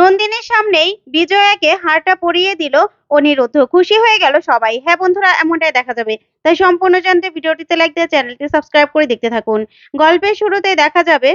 নন্দিনীর সামনেই বিজয়াকে হারটা পরিয়ে দিল অনিরুদ্ধ। খুশি হয়ে গেল সবাই। হ্যাঁ বন্ধুরা, এমনটাই দেখা যাবে। তাই সম্পূর্ণ জানতে ভিডিওটিতে লাইক দিয়ে চ্যানেলটি সাবস্ক্রাইব করে দেখতে থাকুন। গল্পের শুরুতে দেখা যাবে,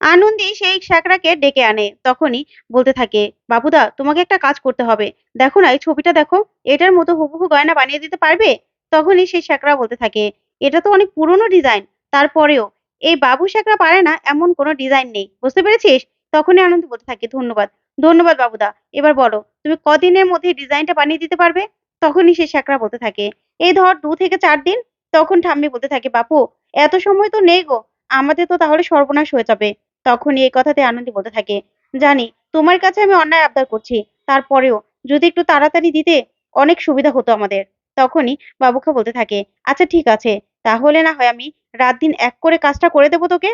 আনন্দি সেই শ্যাকরাকে ডেকে আনে। তখনই বলতে থাকে, বাবুদা, তোমাকে একটা কাজ করতে হবে। দেখো না, এই ছবিটা দেখো, এটার মতো হুবহু গয়না বানিয়ে দিতে পারবে? তখনই সেই শ্যাকরা বলতে থাকে, এটা তো অনেক পুরনো ডিজাইন। তারপরেও, এই বাবু শ্যাকরা পারে না, এমন কোনো ডিজাইন নেই। বুঝতে পেরেছিস? তখনই আনন্দ বলতে থাকে, ধন্যবাদ। ধন্যবাদ বাবুদা। এবার বলো, তুমি কদিনের মধ্যে ডিজাইনটা বানিয়ে দিতে পারবে? তখনই সে শ্যাকরা বলতে থাকে, এই ধর দু থেকে চার দিন। তখন ঠাম্মি বলতে থাকে, বাপু, এত সময় তো নেই গো, আমাদের তো তাহলে সর্বনাশ হয়ে যাবে। তখনই এই কথাতে আনন্দি বলতে থাকে, জানি, তোমার কাছে আমি অন্যায় আবদার করছি, তারপরেও যদি একটু তাড়াতাড়ি দিতে অনেক সুবিধা হতো আমাদের। তখনই বাবুখা বলতে থাকে আচ্ছা ঠিক আছে, তাহলে না হয় আমি রাত দিন এক করে কাজটা করে দেবো তোকে?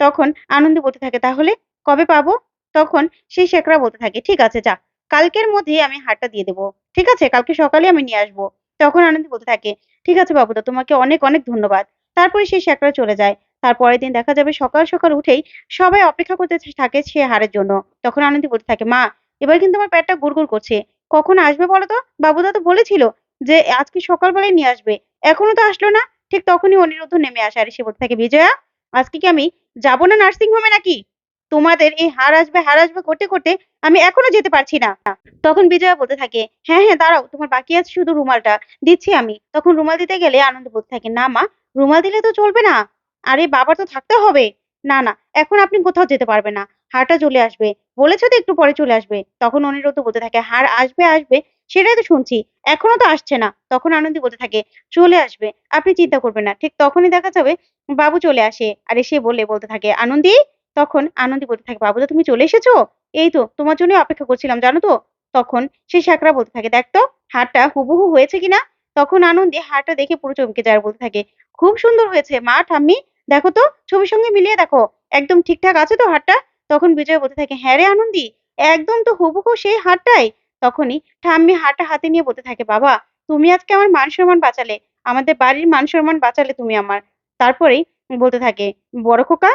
তখন আনন্দি বলতে থাকে, তাহলে কবে পাবো? তখন সেই শেখরা বলতে থাকে, ঠিক আছে, যা। কালকের মধ্যে আমি হারটা দিয়ে দেবো। ঠিক আছে? কালকে সকালে আমি নিয়ে আসব। তখন আনন্দি বলতে থাকে, ঠিক আছে বাবুদা, তোমাকে অনেক অনেক ধন্যবাদ। তারপরে সেই শেখরা চলে যায়। তারপরের দিন দেখা যাবে সকাল সকাল উঠেই সবাই অপেক্ষা করতে থাকে সে হারের জন্য। তখন আনন্দ বলতে থাকে, মা, এবার কিন্তু আমার পেটটা গুড়গুড় করছে। কখন আসবে বলো তো? বাবুদা তো বলেছিল যে, আজকে সকালবেলায় নিয়ে আসবে। এখনও তো আসলো না। ঠিক তখনই অনিরুদ্ধ নেমে আসে আর সে বলতে থাকে, বিজয়া, আজকে কি আমি যাব না নার্সিং হোমে নাকি? তোমাদের এই হার আসবে হার আসবে করতে করতে আমি এখনও যেতে পারছি না। তখন বিজয়া বলতে থাকে হ্যাঁ হ্যাঁ দাঁড়াও, তোমার বাকি আছে শুধু রুমালটা, দিচ্ছি আমি। তখন রুমাল দিতে গেলে আনন্দ বলতে থাকে, না মা, রুমাল দিলে তো চলবে না। আরে বাবার তো থাকতে হবে। না না, এখন আপনি কোথাও যেতে পারবে না, হারটা চলে আসবে। বলেছ তো একটু পরে চলে আসবে। তখন অনিরুদ্ধ বলতে থাকে, হার আসবে আসবে, সেটাই তো শুনছি, এখনও তো আসছে না। তখন আনন্দ বলতে থাকে, চলে আসবে, আপনি চিন্তা করবেন না। ঠিক তখনই দেখা যাবে বাবু চলে আসে, আর এসে বলে, বলতে থাকে, আনন্দি তখন আনন্দি বলতে থাকে, বাবুদা, তুমি চলে এসেছ? এই তো, তোমার জন্য অপেক্ষা করছিলাম, জানো তো? তখন সে শাকরা বলতে থাকে, দেখ তো হারটা হুবহু হয়েছে কিনা? তখন আনন্দি হারটা দেখে পুরো চমকে যায় বলতে থাকে, খুব সুন্দর হয়েছে, মা, ঠাম্মি, দেখো তো, ছবির সঙ্গে মিলিয়ে দেখো, একদম ঠিকঠাক আছে তো হারটা তখন বিজয় বলতে থাকে হ্যাঁ রে আনন্দি, একদম তো হুবহু সেই হারটাই তখনই ঠাম্মি হারটা হাতে নিয়ে বলতে থাকে, বাবা, তুমি আজকে আমার মান সম্মান বাঁচালে, আমাদের বাড়ির মান সম্মান বাঁচালে তুমি আমার। তারপরেই বলতে থাকে, বড় খোকা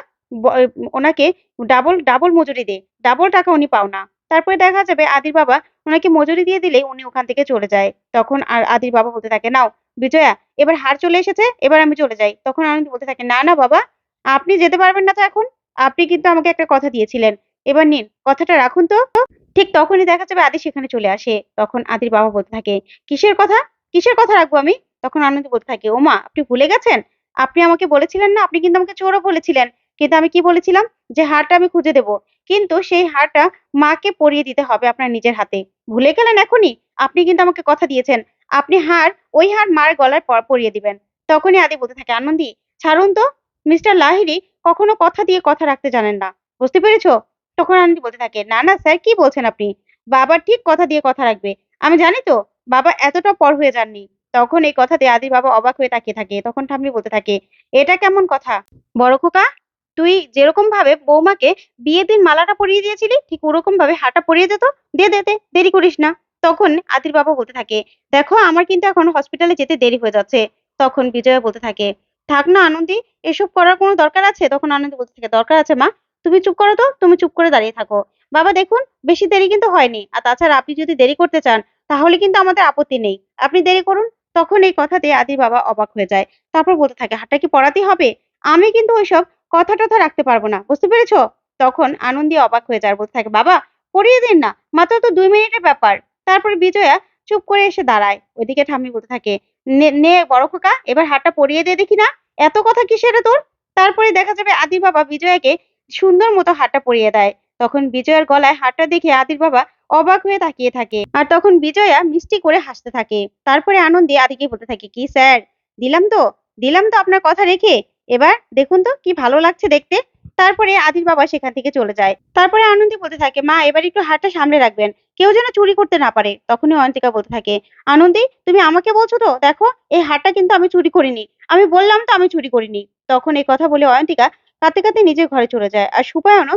ওনাকে ডাবল ডাবল মজুরি দে। ডাবল টাকা উনি পাও না। তারপরে দেখা যাবে আদির বাবা ওনাকে মজুরি দিয়ে দিলে উনি ওখান থেকে চলে যায়। তখন আর আদির বাবা বলতে থাকে, নাও, বিজয়া, এবার হার চলে এসেছে, এবার আমি চলে যাই। তখন আনন্দ বলতে থাকে, না না, বাবা, আপনি যেতে পারবেন না তো এখন। আপনি কিন্তু আমাকে একটা কথা দিয়েছিলেন। এবার নিন, কথাটা রাখুন তো। ঠিক তখনই দেখা যাবে আদি সেখানে চলে আসে। তখন আদির বাবা বলতে থাকে, কিসের কথা? কিসের কথা রাখব আমি? তখন আনন্দ বলতে থাকে, ওমা, আপনি ভুলে গেছেন? আপনি আমাকে বলেছিলেন না? আপনি কিন্তু আমাকে চোরও বলেছিলেন। কিন্তু আমি কি বলেছিলাম? যে হারটা আমি খুঁজে দেব। কিন্তু সেই হারটা মাকে পরিয়ে দিতে হবে আপনার নিজের হাতে। ভুলে গেলেন এখনই? আপনি কিন্তু আমাকে কথা দিয়েছেন। আপনি হার, ওই হার মার গলায় প- পরিয়ে দিবেন। তখনই আদি বলতে থাকে, আনন্দি, ছাড়ুন তো। মিস্টার লাহিরি কখনো কথা দিয়ে কথা রাখতে জানেন না। বুঝতে পেরেছ? তখন আনন্দি বলতে থাকে, না না, স্যার, কি বলছেন আপনি? বাবা ঠিক কথা দিয়ে কথা রাখবে। আমি জানি তো, বাবা এতটা পর হয়ে যাননি। তখন এই কথাতে আদির বাবা অবাক হয়ে তাকিয়ে থাকে। তখন ঠাম্মি বলতে থাকে, এটা কেমন কথা? বড় খোকা তুই যেরকম ভাবে বৌমাকে বিয়ের দিন মালাটা পরিয়ে দিয়েছিলি, ঠিক ওরকম ভাবে হাটা পরিয়ে যেত দে দে দে, দেরি করিস না। তখন আদির বাবা বলতে থাকে, দেখো, আমার কিন্তু এখন হসপিটালে যেতে দেরি হয়ে যাচ্ছে। তখন বিজয়া বলতে থাকে, থাক না আনন্দি, এসব করার কোনো দরকার আছে? তখন আনন্দ বলতে থাকে, দরকার আছে মা, তুমি চুপ করো তো, তুমি চুপ করে দাঁড়িয়ে থাকো। বাবা দেখুন, বেশি দেরি কিন্তু হয়নি। আর তাছাড়া আপনি যদি দেরি করতে চান, তাহলে কিন্তু আমাদের আপত্তি নেই। আপনি দেরি করুন। তখন এই কথাতে আদির বাবা অবাক হয়ে যায়। তারপর বলতে থাকে হাটটা কি পড়াতেই হবে? আমি কিন্তু ওইসব কথা টথা রাখতে পারব না, বুঝতে পেরেছ? তখন আনন্দি অবাক হয়ে যায় বলতে থাকে, বাবা পড়িয়ে দিন না, মাত্র তো দুই মিনিটের ব্যাপার। তারপরে বিজয়া চুপ করে এসে দাঁড়ায়। ওইদিকে ঠাম্মি বলতে থাকে, নে বড় খোকা, এবার হাতটা পরিয়ে দিয়ে দেখি না, এত কথা কিসের রে তোর? তারপরে দেখা যাবে আদির বাবা বিজয়াকে সুন্দর মতো হাতটা পরিয়ে দেয়। তখন বিজয়ার গলায় হাতটা দেখে আদির বাবা অবাক হয়ে তাকিয়ে থাকে আর তখন বিজয়া মিষ্টি করে হাসতে থাকে। তারপরে আনন্দে আদিকে বলতে থাকে, কি স্যার, দিলাম তো দিলাম তো আপনার কথা রেখে। এবার দেখুন তো কি ভালো লাগছে দেখতে। তারপরে আদির বাবা সেখান থেকে চলে যায়। তারপরে আনন্দি বলতে থাকে, মা, এবার একটু হাতটা সামনে রাখবেন। কেউ যেন চুরি করতে না পারে। তখনই অয়ন্তিকা বলতে থাকে, আনন্দি, তুমি আমাকে বলছো তো? দেখো, এই হারটা কিন্তু আমি চুরি করিনি। আমি বললাম তো আমি চুরি করিনি। তখন এই কথা বলে অয়ন্তিকা কাঁদতে কাঁদতে নিজের ঘরে চলে যায় আর সুপায়নও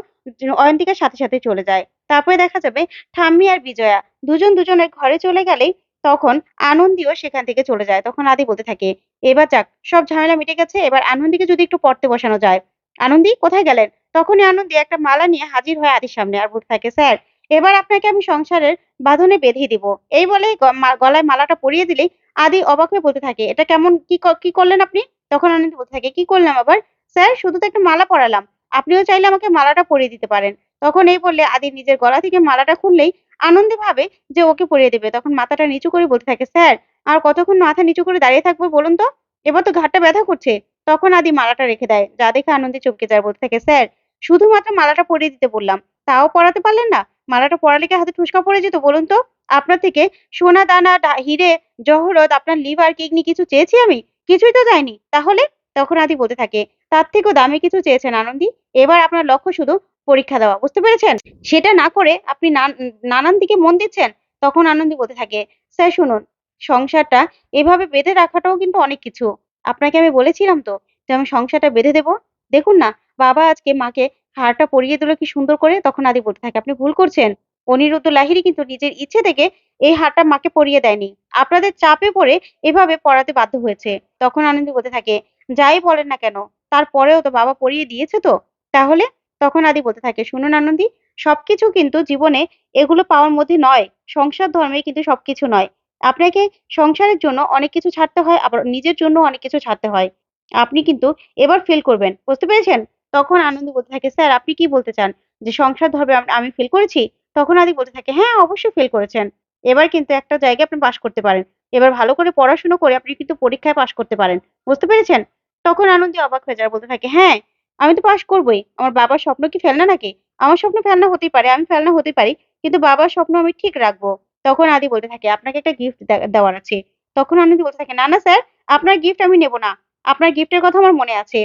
অয়ন্তিকার সাথে সাথে চলে যায়। তারপরে দেখা যাবে ঠাম্মি আর বিজয়া। দুজন দুজনের ঘরে চলে গেলেই তখন আনন্দীও সেখান থেকে চলে যায়। তখন আদি বলতে থাকে, এবার যাক, সব ঝামেলা মিটে গেছে, এবার আনন্দীকে যদি একটু পড়তে বসানো যায়। আনন্দী, কোথায় গেলেন? তখনই আনন্দী একটা মালা নিয়ে হাজির হয় আদির সামনে আর বলতে থাকে, স্যার, এবার আপনাকে আমি সংসারের বাঁধনে বেঁধে দিব। এই বলে গলায় মালাটা পরিয়ে দিলেই আদি অবাক হয়ে বলতে থাকে, এটা কেমন কি কি করলেন আপনি? তখন আনন্দ বলতে থাকে, কি করলাম আবার? স্যার, শুধু তো একটা মালা পরালাম। আপনিও চাইলে আমাকে মালাটা পরিয়ে দিতে পারেন। তখন এই বললে, আদি নিজের গলা থেকে মালাটা খুললেই আনন্দে ভাবে যে ওকে পরিয়ে দেবে। তখন মাথাটা নিচু করে বলতে থাকে, স্যার, আর কতক্ষণ মাথা নিচু করে দাঁড়িয়ে থাকব বলুন তো? এবার তো ঘাটটা ব্যথা করছে। তখন আদি মালাটা রেখে দেয়। যা দেখে আনন্দে চমকে যায়, বলতে থাকে, স্যার, শুধুমাত্র মালাটা পরিয়ে দিতে বললাম। তাও পরাতে পারলেন না? মালাটা পরালে কি হাতে ঠুসকা পড়ে যেত বলুন তো? আপনার থেকে সোনা, দানা হিরে, জহরত, আপনার লিভার, কিডনি কিছু চেয়েছি আমি? কিছুই তো যায়নি। তাহলে? তখন আদি বলতে থাকে, তার থেকেও দামি কিছু চেয়েছেন আনন্দি। এবার আপনার লক্ষ্য শুধু পরীক্ষা দেওয়া, বুঝতে পেরেছেন? সেটা না করে আপনি নান- নানান দিকে মন দিচ্ছেন, তখন আনন্দি বলতে থাকে। স্যার, শুনুন, সংসারটা এভাবে বেঁধে রাখাটাও কিন্তু অনেক কিছু। আপনাকে আমি বলেছিলাম তো যে আমি সংসারটা বেঁধে দেবো। দেখুন না, বাবা আজকে মাকে হারটা পরিয়ে দিল কি সুন্দর করে, তখন আদি বলতে থাকে, আপনি ভুল করছেন। অনিরুদ্ধ লাহিড়ী কিন্তু নিজের ইচ্ছে থেকে এই হারটা মাকে পরিয়ে দেয়নি। আপনাদের চাপে পড়ে এভাবে পড়াতে বাধ্য হয়েছে। তখন আনন্দি বলতে থাকে, যাই বলেন না কেন, তারপরেও তো বাবা পরিয়ে দিয়েছে তো, তাহলে তখন আদি বলতে থাকে, শুনুন আনন্দি, সবকিছু কিন্তু জীবনে এগুলো পাওয়ার মধ্যে নয়। সংসার ধর্মে কিন্তু সবকিছু নয়। আপনাকে সংসারের জন্য অনেক কিছু ছাড়তে হয়, আবার নিজের জন্য অনেক কিছু ছাড়তে হয়। আপনি কিন্তু এবার ফেল করবেন। বুঝতে পেরেছেন? তখন আনন্দ বলতে থাকে, স্যার, আপনি কি বলতে চান? যে সংসার ধর্মে আমি ফেল করেছি? তখন আদি বলতে থাকে হ্যাঁ অবশ্যই ফেল করেছেন। এবার কিন্তু একটা জায়গায় আপনি পাশ করতে পারেন। এবার ভালো করে পড়াশুনো করে আপনি কিন্তু পরীক্ষায় পাশ করতে পারেন। বুঝতে পেরেছেন? তখন আনন্দি অবাক হয়ে যায়, বলতে থাকে হ্যাঁ আমি তো পাশ করবোই। আমার বাবার স্বপ্ন কি ফেলনা নাকি? আমার স্বপ্ন ফেলনা হতেই পারে, আমি ফেলনা হতে পারি, কিন্তু বাবার স্বপ্ন আমি ঠিক রাখব। তখন আদি বলতে থাকে, আপনাকে একটা গিফট দেওয়ার আছে। তখন আনন্দি বলতে থাকে, না না স্যার আপনার গিফট আমি নেব না। আপনার গিফটের কথা আমার মনে আছে।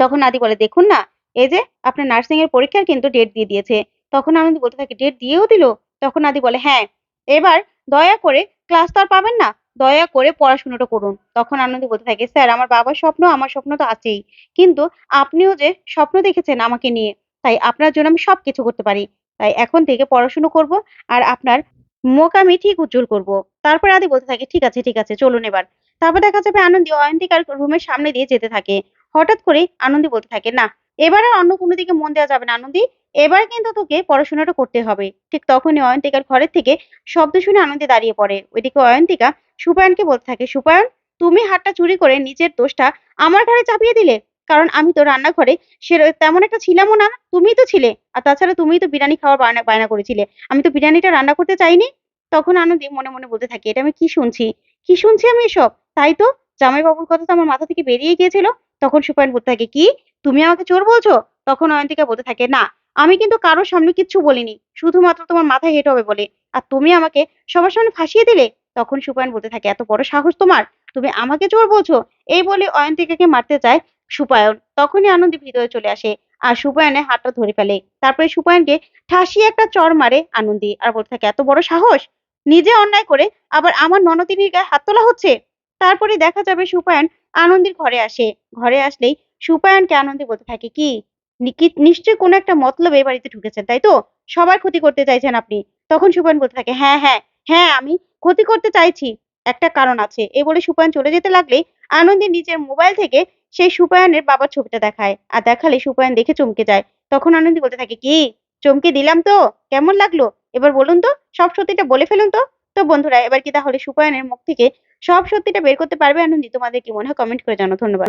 তখন আদি বলে, দেখুন না, এই যে আপনার নার্সিং এর পরীক্ষার কিন্তু ডেট দিয়ে দিয়েছে। তখন আনন্দি বলতে থাকে ডেট দিয়েও দিল? তখন আদি বলে হ্যাঁ এবার দয়া করে ক্লাস তো আর পাবেন না। দয়া করে পড়াশোনাটা করুন। তখন আনন্দি বলতে থাকে, স্যার, আমার বাবার স্বপ্ন, আমার স্বপ্ন তো আছেই। কিন্তু আপনিও যে স্বপ্ন দেখেছেন আমাকে নিয়ে, তাই আপনার জন্য আমি সবকিছু করতে পারি। তাই এখন থেকে পড়াশুনো করব আর আপনার মুখ আমি ঠিক উজ্জ্বল করব। তারপর আদি বলতে থাকে, ঠিক আছে ঠিক আছে, চলুন এবার। তারপর দেখা যাবে আনন্দি অয়ন্তিকার রুমের সামনে দিয়ে যেতে থাকে। হঠাৎ করে আনন্দি বলতে থাকে, না এবার আর অন্য কোনো দিকে মন দেওয়া যাবে না, আনন্দি। এবার কিন্তু তোকে পড়াশোনাটা করতে হবে। ঠিক তখনই অয়ন্তিকার ঘরের থেকে শব্দ শুনে আনন্দি দাঁড়িয়ে পড়ে। ওইদিকে অয়ন্তিকা সুপায়নকে বলতে থাকে, সুপায়ন, তুমি হাতটা চুরি করে নিজের দোষটা আমার ঘরে চাপিয়ে দিলে? কারণ আমি তো রান্নাঘরে সে তেমন একটা ছিলামও না, তুমিই তো ছিলে। আর তাছাড়া তুমিই তো বিরিয়ানি খাওয়ার বায়না বায়না করেছিলে। আমি তো বিরিয়ানিটা রান্না করতে চাইনি? তখন আনন্দি মনে মনে বলতে থাকে, এটা আমি কি শুনছি? কি শুনছি আমি এসব? তাই তো জামাইবাবুর কথা তো আমার মাথা থেকে বেরিয়ে গিয়েছিল। তখন সুপায়ন বলতে থাকে, কি? তুমি আমাকে চোর বলছো? তখন অয়ন্তিকা বলতে থাকে, না, আমি কিন্তু কারোর সামনে কিচ্ছু বলিনি। শুধুমাত্র তোমার মাথা হেট হবে বলে। আর তুমি আমাকে সবার সামনে ফাঁসিয়ে দিলে? তখন সুপায়ন বলতে থাকে, এত বড় সাহস তোমার? তুমি আমাকে চোর বলছো? এই বলে অয়ন্তিকাকে মারতে চায় সুপায়ন। তখনই আনন্দি ভিতরে চলে আসে আর সুপায়নের হাতটা ধরে ফেলে। তারপরে সুপায়নকে ঠাসিয়ে একটা চর মারে আনন্দি আর বলতে থাকে, এত বড় সাহস? নিজে অন্যায় করে আবার আমার ননদিনীর গায়ে হাত তোলা হচ্ছে? তারপরে দেখা যাবে সুপায়ন আনন্দির ঘরে আসে। ঘরে আসলেই সুপায়নকে আনন্দি বলতে থাকে কি? নি- কি নিশ্চয়ই কোনো একটা মতলব এই বাড়িতে ঢুকেছেন, তাই তো? সবার ক্ষতি করতে চাইছেন আপনি। তখন সুপায়ন বলতে থাকে হ্যাঁ হ্যাঁ হ্যাঁ আমি ক্ষতি করতে চাইছি। একটা কারণ আছে। এই বলে সুপায়ন চলে যেতে লাগলে আনন্দি নিজের মোবাইল থেকে সেই সুপায়নের বাবার ছবিটা দেখায়। আর দেখালে সুপায়ন দেখে চমকে যায়। তখন আনন্দি বলতে থাকে, কি? চমকে দিলাম তো? কেমন লাগল? এবার বলুন তো, সব সত্যিটা বলে ফেলুন তো। তো বন্ধুরা, এবার কি তাহলে সুপায়নের মুখ থেকে সব সত্যিটা বের করতে পারবে আনন্দি? তোমাদের কি মনে হয়? কমেন্ট করে জানো ধন্যবাদ।